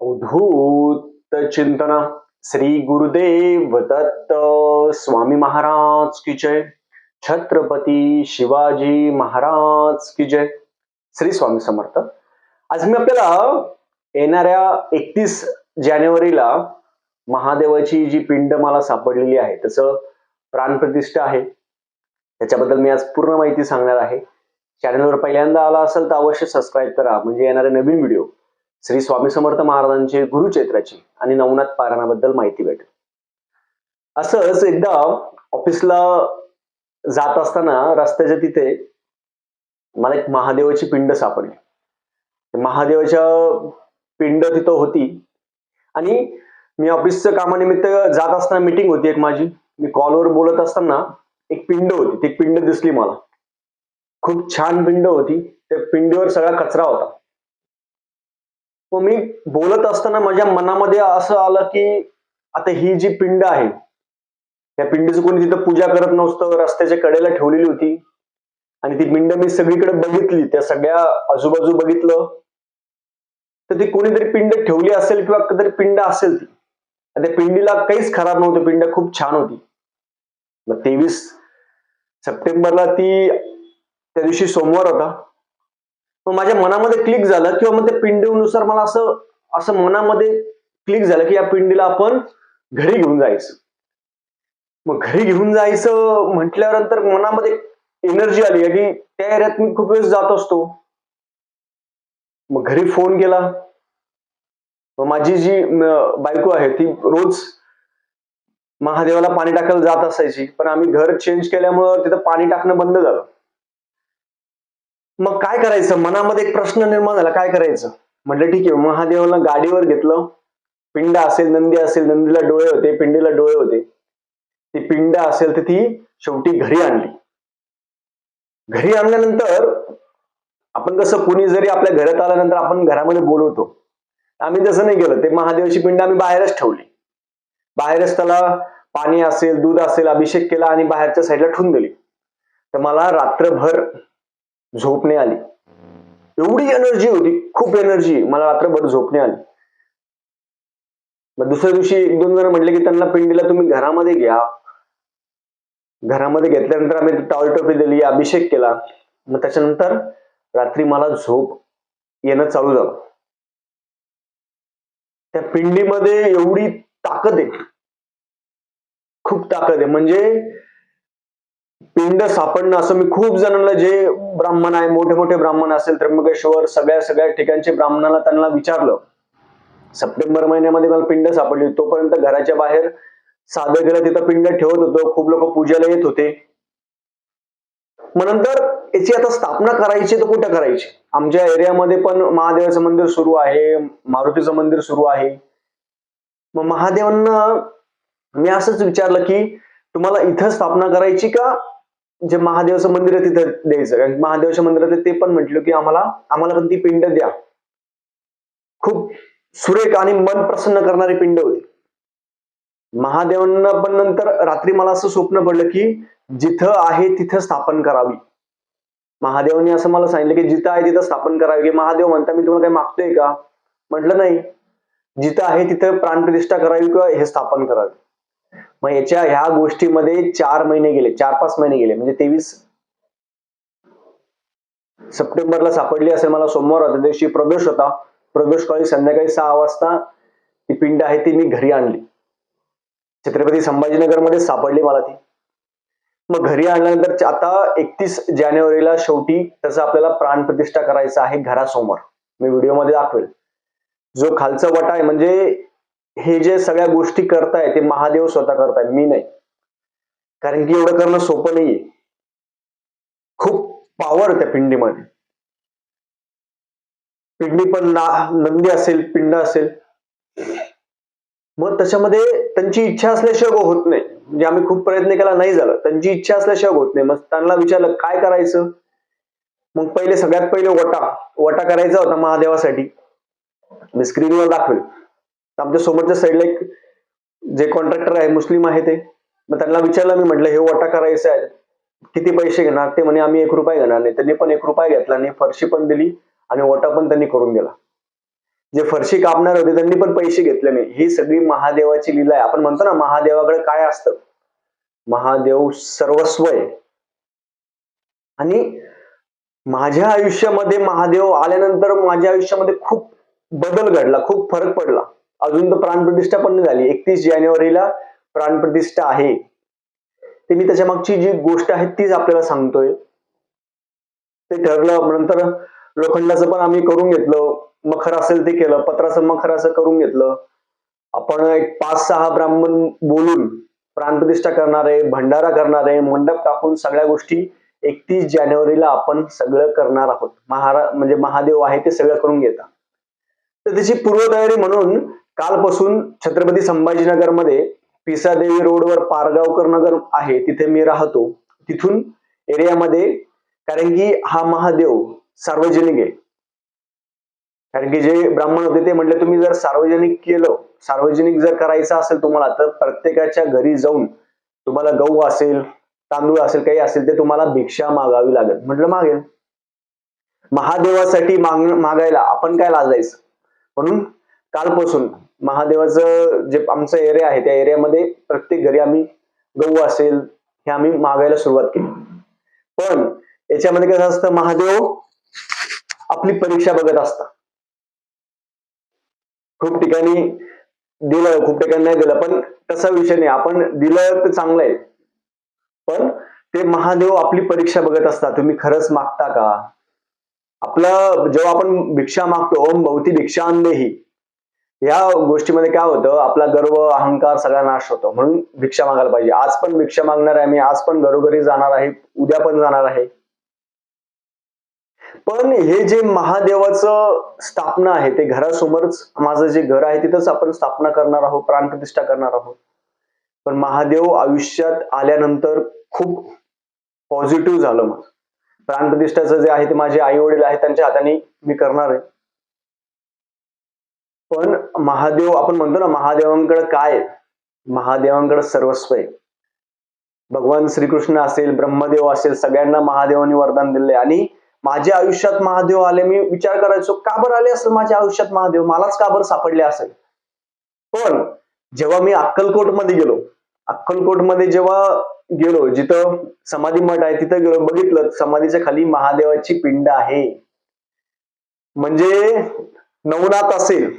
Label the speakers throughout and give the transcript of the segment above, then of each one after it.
Speaker 1: अवधूत चिंतन। श्री गुरुदेव दत्त स्वामी महाराज की जय। छत्रपती शिवाजी महाराज की जय। श्री स्वामी समर्थ। आज मी आपल्याला येणाऱ्या एकतीस जानेवारीला महादेवाची जी पिंड मला सापडलेली आहे त्याचं प्राणप्रतिष्ठा आहे. त्याच्याबद्दल मी आज पूर्ण माहिती सांगणार आहे. चॅनलवर पहिल्यांदा आला असेल तर अवश्य सबस्क्राईब करा. म्हणजे येणारे नवीन व्हिडिओ श्री स्वामी समर्थ महाराजांचे गुरुचैत्राची आणि नवनाथ पारायणाबद्दल माहिती भेटेल. असंच एकदा ऑफिसला जात असताना रस्त्याच्या तिथे मला एक महादेवाची पिंड सापडली. महादेवाच्या पिंड तिथं होती. आणि मी ऑफिसच्या कामानिमित्त जात असताना मीटिंग होती एक माझी. मी कॉलवर बोलत असताना एक पिंड होती. ती पिंड दिसली मला. खूप छान पिंड होती. त्या पिंडीवर सगळा कचरा होता. मग मी बोलत असताना माझ्या मनामध्ये असं आलं की आता ही जी पिंड आहे त्या पिंडीचं कोणी तिथं पूजा करत नव्हतं रस्त्याच्या कडेला ठेवलेली होती आणि ती पिंड मी सगळीकडे बघितली त्या सगळ्या आजूबाजू बघितलं तर ती कोणीतरी पिंड ठेवली असेल किंवा कधीतरी पिंड असेल ती. त्या पिंडीला काहीच खराब नव्हतं पिंड खूप छान होती. मग तेवीस सप्टेंबरला ती त्या दिवशी सोमवार होता. मग माझ्या मनामध्ये क्लिक झालं किंवा मग त्या पिंडीनुसार मला असं असं मनामध्ये क्लिक झालं की या पिंडीला आपण घरी घेऊन जायचं. मग घरी घेऊन जायचं म्हटल्यानंतर मनामध्ये एनर्जी आली की त्या एरियात मी खूप वेळेस जात असतो. मग घरी फोन केला. मग माझी जी बायको आहे ती रोज महादेवाला पाणी टाकायला जात असायची. पण आम्ही घर चेंज केल्यामुळं तिथं पाणी टाकणं बंद झालं. मग काय करायचं? मनामध्ये एक प्रश्न निर्माण झाला. काय करायचं? म्हटलं ठीक आहे महादेवाला गाडीवर घेतलं. पिंड असेल नंदी असेल नंदीला डोळे होते पिंडीला डोळे होते. ती पिंड असेल तर ती शेवटी घरी आणली. घरी आणल्यानंतर आपण कसं कुणी जरी आपल्या घरात आल्यानंतर आपण घरामध्ये बोलवतो. आम्ही तसं नाही केलं. ते महादेवाची पिंड आम्ही बाहेरच ठेवली. बाहेरच त्याला पाणी असेल दूध असेल अभिषेक केला आणि बाहेरच्या साईडला ठेवून दिली. तर मला रात्रभर झोप नाही आली. एवढी एनर्जी होती खूप एनर्जी मला रात्रभर झोप नाही आली. मग दुसऱ्या दिवशी एक दोन जण म्हटले की त्यांना पिंडीला तुम्ही घरामध्ये घ्या. घरामध्ये घेतल्यानंतर आम्ही टॉल टोपी दिली अभिषेक केला. मग त्याच्यानंतर रात्री मला झोप येणं चालू झालं. त्या पिंडीमध्ये एवढी ताकद आहे. खूप ताकद आहे. म्हणजे पिंड सापडणं असं मी खूप जणांना जे ब्राह्मण आहे मोठे मोठे ब्राह्मण असेल त्र्यंबकेश्वर सगळ्या सगळ्या ठिकाणचे ब्राह्मणाला त्यांना विचारलं. सप्टेंबर महिन्यामध्ये मला पिंड सापडली. तोपर्यंत घराच्या बाहेर साधं गेलं तिथं पिंड ठेवत होतो. खूप लोक पूजेला येत होते. मग नंतर याची आता स्थापना करायची तर कुठं करायची? आमच्या एरियामध्ये पण महादेवाचं मंदिर सुरू आहे मारुतीचं मंदिर सुरू आहे. मग महादेवांना मी असंच विचारलं की तुम्हाला इथं स्थापना करायची का? जे महादेवाचं मंदिर आहे तिथं द्यायचं. कारण महादेवाच्या मंदिरात आहे ते पण म्हटलं की आम्हाला आम्हाला पण ती पिंड द्या. खूप सुरेख आणि मन प्रसन्न करणारी पिंड होती. महादेवांना पण नंतर रात्री मला असं स्वप्न पडलं की जिथं आहे तिथं स्थापन करावी. महादेवांनी असं मला सांगितलं की जिथं आहे तिथं स्थापन करावी. की महादेव म्हणता मी तुम्हाला काही मागतोय का? म्हटलं नाही. जिथं आहे तिथं प्राणप्रतिष्ठा करावी किंवा हे स्थापन करावे. मग याच्या ह्या गोष्टीमध्ये चार महिने गेले चार पाच महिने गेले म्हणजे तेवीस सप्टेंबरला सापडली असेल मला सोमवार होता त्या दिवशी प्रदोष होता. प्रदोष काळी संध्याकाळी सहा वाजता ती पिंड आहे ती मी घरी आणली. छत्रपती संभाजीनगरमध्ये सापडली मला ती. मग घरी आणल्यानंतर आता एकतीस जानेवारीला शेवटी त्याचा आपल्याला प्राणप्रतिष्ठा करायचा आहे घरासमोर मी व्हिडिओमध्ये दाखवेल. जो खालचा वटा आहे म्हणजे हे जे सगळ्या गोष्टी करताय ते महादेव स्वतः करताय मी नाही. कारण की एवढं करणं सोपं नाहीये. खूप पावर त्या पिंडीमध्ये. पिंडी पण ना नंदी असेल पिंड असेल. मग त्याच्यामध्ये त्यांची इच्छा असल्याशिवाय होत नाही. म्हणजे आम्ही खूप प्रयत्न केला नाही झालं. त्यांची इच्छा असल्याशिवाय होत नाही. मग त्यांना विचारलं काय करायचं? मग पहिले सगळ्यात पहिले वटा वटा करायचा होता महादेवासाठी. मी स्क्रीनवर दाखवेल. आमच्या समोरच्या साईडला एक जे कॉन्ट्रॅक्टर आहे मुस्लिम आहे ते. मग त्यांना विचारलं मी म्हटलं हे वाटा करायचं आहे. किती पैसे घेणार? ते म्हणे आम्ही एक रुपये घेणार नाही. त्यांनी पण एक रुपया घेतला नाही फरशी पण दिली आणि वटा पण त्यांनी करून दिला. जे फरशी कापणार होते त्यांनी पण पैसे घेतले नाही ही सगळी महादेवाची लीला आहे. आपण म्हणतो ना महादेवाकडे काय असतं? महादेव सर्वस्व आहे. आणि माझ्या आयुष्यामध्ये महादेव आल्यानंतर माझ्या आयुष्यामध्ये खूप बदल घडला खूप फरक पडला. अजून तर प्राणप्रतिष्ठा पण झाली. एकतीस जानेवारीला प्राणप्रतिष्ठा आहे. ते मी त्याच्या मागची जी गोष्ट आहे तीच आपल्याला सांगतोय. ते ठरलं नंतर लोखंडाचं पण आम्ही करून घेतलं. मखर असेल ते केलं. पत्राचं मखर असं करून घेतलं. आपण एक पाच सहा ब्राह्मण बोलून प्राणप्रतिष्ठा करणार आहे भंडारा करणार आहे मंडप टाकून सगळ्या गोष्टी एकतीस जानेवारीला आपण सगळं करणार आहोत. महारा म्हणजे महादेव आहे ते सगळं करून घेता तर त्याची पूर्वतयारी म्हणून कालपासून छत्रपती संभाजीनगरमध्ये पिसादेवी रोडवर पारगावकर नगर आहे तिथे मी राहतो. तिथून एरियामध्ये कारण की हा महादेव सार्वजनिक आहे. कारण की जे ब्राह्मण होते ते म्हटले तुम्ही जर सार्वजनिक केलं सार्वजनिक जर करायचं असेल तुम्हाला तर प्रत्येकाच्या घरी जाऊन तुम्हाला गहू असेल तांदूळ असेल काही असेल ते तुम्हाला भिक्षा मागावी लागेल. म्हटलं मागेल. महादेवासाठी माग मागायला आपण काय लाजायचं? म्हणून कालपासून महादेवाचं जे आमचं एरिया आहे त्या एरियामध्ये प्रत्येक घरी आम्ही गहू असेल हे आम्ही मागायला सुरुवात केली. पण याच्यामध्ये कसं असतं महादेव आपली परीक्षा बघत असतात. खूप ठिकाणी दिलं खूप ठिकाणी नाही दिलं पण तसा विषय नाही. आपण दिलं तर चांगलं आहे. पण ते महादेव आपली परीक्षा बघत असतात. तुम्ही खरंच मागता का? आपलं जेव्हा आपण भिक्षा मागतो ओम भवती भिक्षा अंदेही या गोष्टीमध्ये काय होतं आपला गर्व अहंकार सगळा नाश होतो. म्हणून भिक्षा मागायला पाहिजे. आज पण भिक्षा मागणार आहे मी आज पण घरोघरी जाणार आहे उद्या पण जाणार आहे. पण हे जे महादेवाचं स्थापना आहे ते घरासमोरच माझं जे घर आहे तिथंच आपण स्थापना करणार आहोत प्राणप्रतिष्ठा करणार आहोत. पण महादेव आयुष्यात आल्यानंतर खूप पॉझिटिव्ह झालं मग प्राणप्रतिष्ठाचं जे आहे ते माझे आई वडील आहेत त्यांच्या हाताने मी करणार आहे. पण महादेव आपण म्हणतो ना महादेवांकडे काय? महादेवांकडे सर्वस्व आहे. भगवान श्रीकृष्ण असेल ब्रह्मदेव असेल सगळ्यांना महादेवांनी वरदान दिले आणि माझ्या आयुष्यात महादेव आले मी विचार करायचो का बरं आले असेल माझ्या आयुष्यात महादेव? मलाच का बरं सापडले असेल? पण जेव्हा मी अक्कलकोटमध्ये गेलो अक्कलकोटमध्ये जेव्हा गेलो जिथं समाधी मठ आहे तिथं गेलो बघितलं समाधीच्या खाली महादेवाची पिंड आहे. म्हणजे नवनाथ असेल.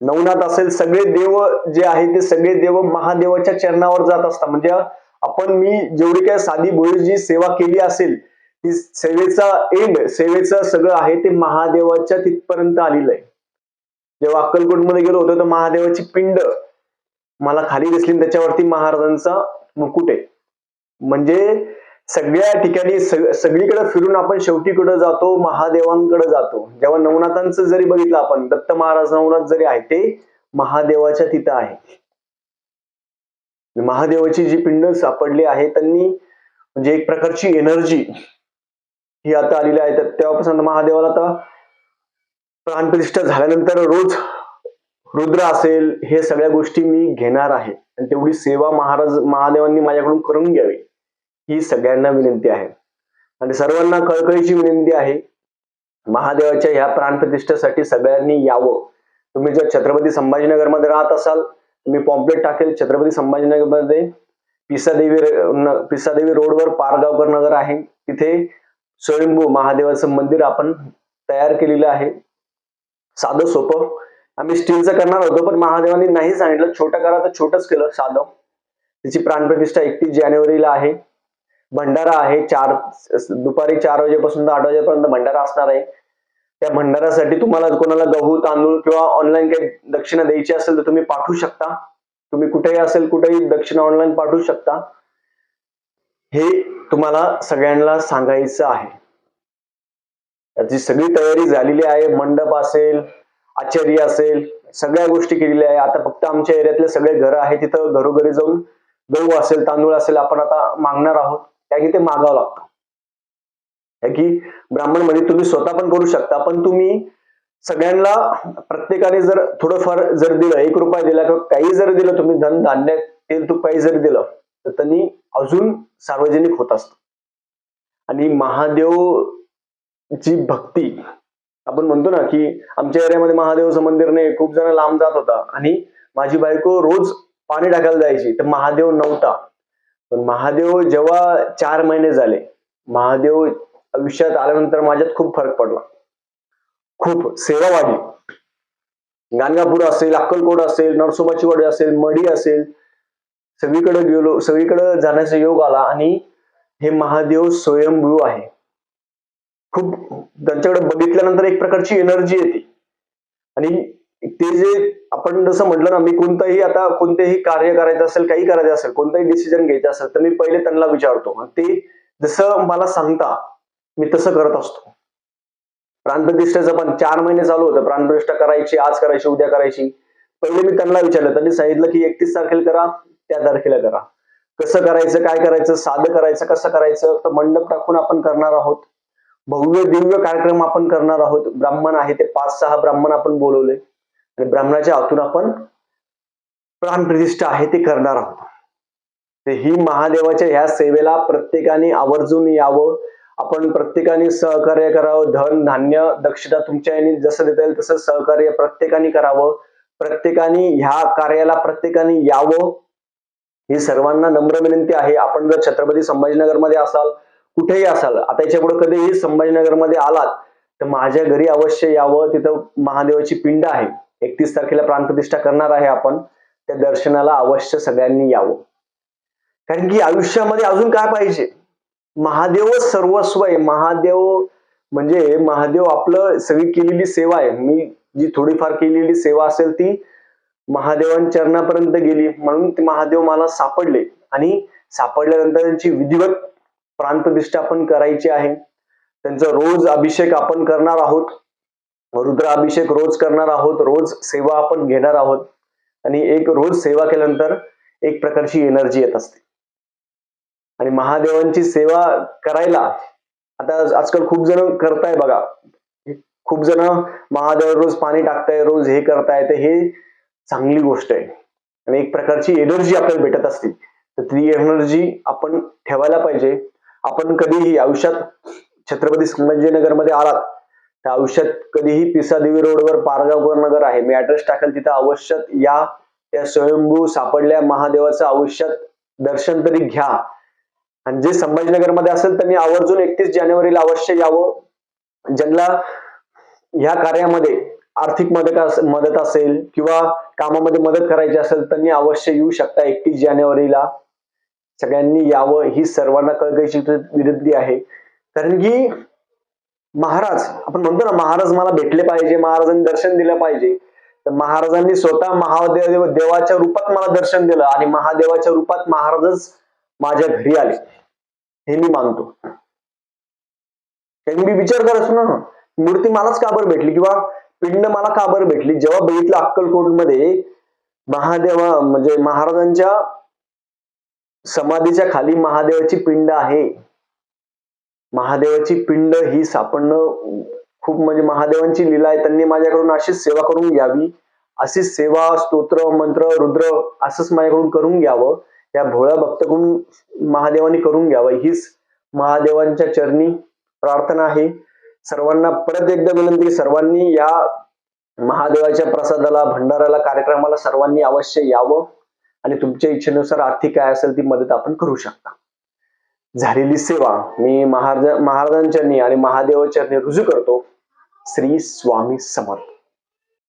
Speaker 1: नवनाथ असेल सगळे देव जे आहे ते सगळे देव महादेवाच्या चरणावर जात असतात. म्हणजे आपण मी जेवढी काय साधी भोळी सेवा केली असेल ती सेवेचा एंड सेवेचं सगळं आहे ते महादेवाच्या तिथपर्यंत आलेलं आहे. जेव्हा अक्कलकोटमध्ये गेलो होतो तर महादेवाची पिंड मला खाली दिसली त्याच्यावरती महाराजांचा मुकुट आहे. म्हणजे सगळ्या ठिकाणी सगळीकडे फिरून आपण शेवटी कुठं जातो महादेवांकडे जातो. जेव्हा नवनाथांचं जरी बघितलं आपण दत्त महाराज नवनाथ जरी आहे ते महादेवाच्या तिथं आहे. महादेवाची जी पिंड सापडली आहे त्यांनी म्हणजे एक प्रकारची एनर्जी ही आता आलेली आहे. तर तेव्हापासून महादेवाला आता प्राणप्रतिष्ठा झाल्यानंतर रोज रुद्र असेल हे सगळ्या गोष्टी मी घेणार आहे. आणि तेवढी सेवा महाराज महादेवांनी माझ्याकडून करून घ्यावी ही सगळ्यांना विनंती आहे. आणि सर्वांना कळकळीची विनंती आहे महादेवाच्या ह्या प्राणप्रतिष्ठेसाठी सगळ्यांनी यावं. तुम्ही जर छत्रपती संभाजीनगरमध्ये राहत असाल मी पॉम्पलेट टाकेल छत्रपती संभाजीनगरमध्ये पिसादेवी पिसादेवी रोडवर पारगावकर नगर आहे. तिथे स्वयंभू महादेवाचं मंदिर आपण तयार केलेलं आहे. साधं सोपं. आम्ही स्टीलचं करणार होतो पण महादेवांनी नाही सांगितलं. छोटं करा तर छोटंच केलं साधं. त्याची प्राणप्रतिष्ठा एकतीस जानेवारीला आहे. भंडारा आहे चार दुपारी चार वाजेपासून तर आठ वाजेपर्यंत भंडारा असणार आहे. त्या भंडारासाठी तुम्हाला कोणाला गहू तांदूळ किंवा ऑनलाईन काही दक्षिणा द्यायची असेल तर तुम्ही पाठवू शकता. तुम्ही कुठेही असेल कुठेही दक्षिणा ऑनलाईन पाठवू शकता. हे तुम्हाला सगळ्यांना सांगायचं आहे. त्याची सगळी तयारी झालेली आहे मंडप असेल आचार्य असेल सगळ्या गोष्टी केलेल्या आहे. आता फक्त आमच्या एरियातले सगळे घरं आहे तिथं घरोघरी जाऊन गहू असेल तांदूळ असेल आपण आता मागणार आहोत. त्या की ते मागावं लागतं. की ब्राह्मणमध्ये तुम्ही स्वतः पण करू शकता पण तुम्ही सगळ्यांना प्रत्येकाने जर थोडंफार जर दिलं एक रुपया दिला किंवा काही जर दिलं तुम्ही धन धान्य तेल तूप काही जर दिलं तर त्यांनी अजून सार्वजनिक होत असत. आणि महादेव ची भक्ती. आपण म्हणतो ना की आमच्या एरियामध्ये महादेवचं मंदिर नाही खूप जण लांब जात होता. आणि माझी बायको रोज पाणी टाकायला जायची तर महादेव नव्हता. पण महादेव जेव्हा चार महिने झाले महादेव आयुष्यात आल्यानंतर माझ्यात खूप फरक पडला. खूप सेवा वाढली. गाणगापूर असेल अक्कलकोट असेल नरसोबाची वाडी असेल मडी असेल सगळीकडे गेलो सगळीकडे जाण्याचा योग आला आणि हे महादेव स्वयंभू आहे. खूप त्यांच्याकडे बघितल्यानंतर एक प्रकारची एनर्जी येते. आणि ते जे आपण जसं म्हटलं ना मी कोणतंही आता कोणतेही कार्य करायचं असेल काही करायचं असेल कोणताही डिसिजन घ्यायचं असेल तर मी पहिले त्यांना विचारतो. ते जसं मला सांगता मी तसं करत असतो. प्राणप्रतिष्ठेचं पण चार महिने चालू होतं. प्राणप्रतिष्ठा करायची आज करायची उद्या करायची. पहिले मी त्यांना विचारलं. त्यांनी सांगितलं की एकतीस तारखेला करा त्या तारखेला करा. कसं करायचं काय करायचं साधं करायचं कसं करायचं तर मंडप टाकून आपण करणार आहोत. भव्य दिव्य कार्यक्रम आपण करणार आहोत. ब्राह्मण आहे ते पाच सहा ब्राह्मण आपण बोलवले. आणि ब्राह्मणाच्या हातून आपण प्राणप्रतिष्ठा आहे ते करणार आहोत. तर ही महादेवाच्या ह्या सेवेला प्रत्येकाने आवर्जून यावं. आपण प्रत्येकाने सहकार्य करावं. धन धान्य दक्षता तुमच्या यांनी जसं देता येईल तसं सहकार्य प्रत्येकाने करावं. प्रत्येकाने ह्या कार्याला प्रत्येकाने यावं. ही सर्वांना नम्र विनंती आहे. आपण जर छत्रपती संभाजीनगरमध्ये असाल कुठेही असाल आता याच्यापुढे कधीही संभाजीनगरमध्ये आलात तर माझ्या घरी अवश्य यावं. तिथं महादेवाची पिंड आहे. एकतीस तारखेला प्राणप्रतिष्ठा करणार आहे आपण. त्या दर्शनाला अवश्य सगळ्यांनी यावं. कारण की आयुष्यामध्ये अजून काय पाहिजे? महादेव सर्वस्व आहे. महादेव म्हणजे महादेव आपलं सगळी केलेली सेवा आहे. मी जी थोडीफार केलेली सेवा असेल ती महादेवांच्या चरणापर्यंत गेली. म्हणून ते महादेव मला सापडले. आणि सापडल्यानंतर त्यांची विधिवत प्राणप्रतिष्ठा आपण करायची आहे. त्यांचा रोज अभिषेक आपण करणार आहोत. रुद्राभिषेक रोज करणार आहोत. रोज सेवा आपण घेणार आहोत. आणि एक रोज सेवा केल्यानंतर एक प्रकारची एनर्जी येत असते. आणि महादेवांची सेवा करायला आता आजकाल खूप जण करताय बघा. खूप जण महादेव रोज पाणी टाकताय रोज हे करताय तर हे चांगली गोष्ट आहे. आणि एक प्रकारची एनर्जी आपल्याला भेटत असते. तर ती एनर्जी आपण ठेवायला पाहिजे. आपण कधीही आयुष्यात छत्रपती संभाजीनगरमध्ये आलात तर आयुष्यात कधीही पिसादेवी रोडवर पारगावकर नगर आहे. मी ऍड्रेस टाकेल तिथं अवश्य या त्या स्वयंभू सापडल्या महादेवाचं आयुष्यात दर्शन तरी घ्या. आणि जे संभाजीनगरमध्ये असेल त्यांनी आवर्जून एकतीस जानेवारीला अवश्य यावं. ज्यांना ह्या कार्यामध्ये आर्थिक मदत मदत असेल किंवा कामामध्ये मदत करायची असेल त्यांनी अवश्य येऊ शकता एकतीस जानेवारीला. सगळ्यांनी यावं ही सर्वांना कळकळीची विनंती आहे. कारण की महाराज आपण म्हणतो ना महाराज मला भेटले पाहिजे महाराजांनी दर्शन दिलं पाहिजे. तर महाराजांनी स्वतः महादेव देवाच्या रूपात मला दर्शन दिलं आणि महादेवाच्या रूपात महाराजच माझ्या घरी आले. हे मी मानतो. कारण मी विचार करत असतो ना मूर्ती मलाच काबर भेटली? किंवा पिंड मला काबर भेटली? जेव्हा बघितलं अक्कलकोटमध्ये महादेवा म्हणजे महाराजांच्या समाधीच्या खाली महादेवाची पिंड आहे. महादेवाची पिंड ही सापडणं खूप म्हणजे महादेवांची लीला आहे. त्यांनी माझ्याकडून अशीच सेवा करून घ्यावी. अशीच सेवा स्तोत्र मंत्र रुद्र असंच माझ्याकडून करून घ्यावं. या भोळ्या भक्तकडून महादेवानी करून घ्यावं. हीच महादेवांच्या चरणी प्रार्थना आहे. सर्वांना परत एकदा विनंती सर्वांनी या महादेवाच्या प्रसादाला भंडाराला कार्यक्रमाला सर्वांनी अवश्य यावं. आणि तुमच्या इच्छेनुसार आर्थिक काय असेल ती मदत आपण करू शकता. झालेली सेवा मी महाराज महाराजांच्या आणि महादेवाच्या रुजू करतो. श्री स्वामी समर्थ.